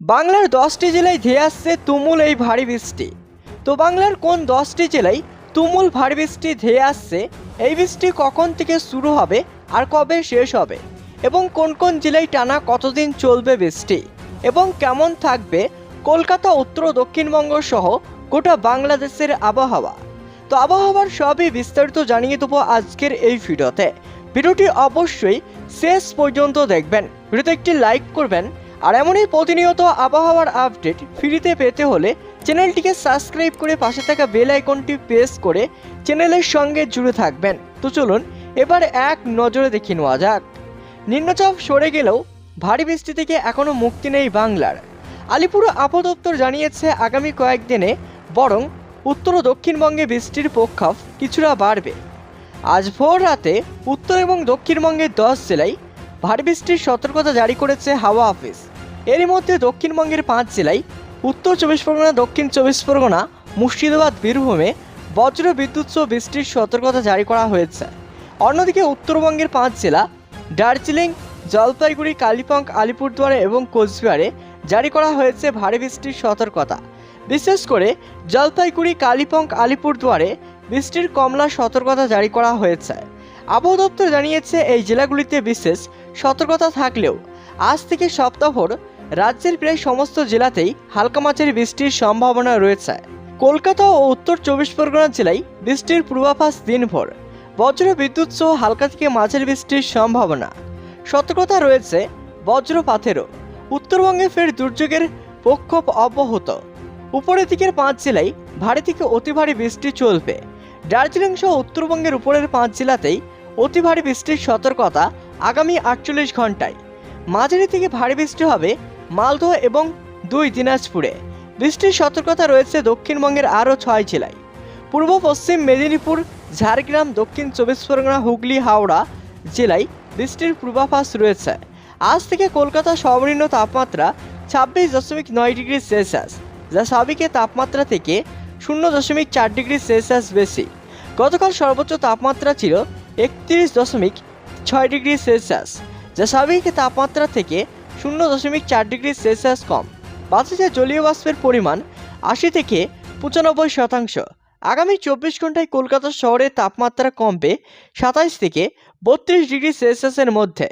বাংলার দশটি জেলায় ধেয়ে আসছে তুমুল এই ভারী বৃষ্টি। তো বাংলার কোন দশটি জেলায় তুমুল ভারী বৃষ্টি ধেয়ে আসছে? এই বৃষ্টি কখন থেকে শুরু হবে আর কবে শেষ হবে? এবং কোন কোন জেলায় টানা কতদিন চলবে বৃষ্টি? এবং কেমন থাকবে কলকাতা, উত্তর দক্ষিণবঙ্গ সহ গোটা বাংলাদেশের আবহাওয়া? তো আবহাওয়ার সবই বিস্তারিত জানিয়ে দেবো আজকের এই ভিডিওতে। ভিডিওটি অবশ্যই শেষ পর্যন্ত দেখবেন। ভিডিওতে একটি লাইক করবেন আর এমনই প্রতিনিয়ত আবহাওয়ার আপডেট ফ্রিতে পেতে হলে চ্যানেলটিকে সাবস্ক্রাইব করে পাশে থাকা বেল আইকনটি প্রেস করে চ্যানেলের সঙ্গে জুড়ে থাকবেন। তো চলুন, এবার এক নজরে দেখে নেওয়া যাক। নিম্নচাপ সরে গেলেও ভারী বৃষ্টি থেকে এখনও মুক্তি নেই বাংলার। আলিপুর আবহাওয়া জানিয়েছে, আগামী কয়েকদিনে বরং উত্তর ও দক্ষিণবঙ্গে বৃষ্টির প্রক্ষাপ কিছুটা বাড়বে। আজ ভোর রাতে উত্তর এবং দক্ষিণবঙ্গের দশ জেলায় ভারী বৃষ্টির সতর্কতা জারি করেছে হাওয়া অফিস। এরই মধ্যে দক্ষিণবঙ্গের পাঁচ জেলায় উত্তর চব্বিশ পরগনা, দক্ষিণ চব্বিশ পরগনা, মুর্শিদাবাদ, বীরভূমে বজ্র বিদ্যুৎ সহ বৃষ্টির সতর্কতা জারি করা হয়েছে। অন্যদিকে উত্তরবঙ্গের পাঁচ জেলা দার্জিলিং, জলপাইগুড়ি, কালিম্পং, আলিপুরদুয়ারে এবং কোচবিহারে জারি করা হয়েছে ভারী বৃষ্টির সতর্কতা। বিশেষ করে জলপাইগুড়ি, কালিম্পং, আলিপুরদুয়ারে বৃষ্টির কমলা সতর্কতা জারি করা হয়েছে। আবহাওয়া দপ্তর জানিয়েছে, এই জেলাগুলিতে বিশেষ সতর্কতা থাকলেও আজ থেকে সপ্তাহভর রাজ্যের প্রায় সমস্ত জেলাতেই হালকা মাছের বৃষ্টির সম্ভাবনা রয়েছে। কলকাতা ও উত্তর চব্বিশ পরগনা জেলায় বৃষ্টির পূর্বাভাস দিনভর। বজ্র বিদ্যুৎ সহ হালকা থেকে মাঝারি বৃষ্টির সম্ভাবনা। সতর্কতা রয়েছে বজ্রপাতেরও। উত্তরবঙ্গে ফের দুর্যোগের প্রক্ষোভ অব্যাহত। উপরের দিকের পাঁচ জেলায় ভারী থেকে অতি ভারী বৃষ্টি চলবে। দার্জিলিং সহ উত্তরবঙ্গের উপরের পাঁচ জেলাতেই অতি ভারী বৃষ্টির সতর্কতা আগামী আটচল্লিশ ঘন্টায় মাঝারি থেকে ভারী বৃষ্টি হবে মালদহ এবং দুই দিনাজপুরে। বৃষ্টির সতর্কতা রয়েছে দক্ষিণবঙ্গের আরও ছয় জেলায়। পূর্ব পশ্চিম মেদিনীপুর, ঝাড়গ্রাম, দক্ষিণ চব্বিশ পরগনা, হুগলি, হাওড়া জেলায় বৃষ্টির পূর্বাভাস রয়েছে। আজ থেকে কলকাতা সর্বনিম্ন তাপমাত্রা ছাব্বিশ দশমিক নয় ডিগ্রি সেলসিয়াস, যা স্বাভাবিকের তাপমাত্রা থেকে শূন্য দশমিক চার ডিগ্রি সেলসিয়াস বেশি। গতকাল সর্বোচ্চ তাপমাত্রা ছিল একত্রিশ দশমিক ছয় ডিগ্রি সেলসিয়াস, যা স্বাভাবিক তাপমাত্রা থেকে শূন্য দশমিক চার ডিগ্রি সেলসিয়াস কম। বাতাসে জলীয় বাষ্পের পরিমাণ আশি থেকে পঁচানব্বই শতাংশ। আগামী চব্বিশ ঘন্টায় কলকাতা শহরের তাপমাত্রা কমবে সাতাইশ থেকে বত্রিশ ডিগ্রি সেলসিয়াসের মধ্যে।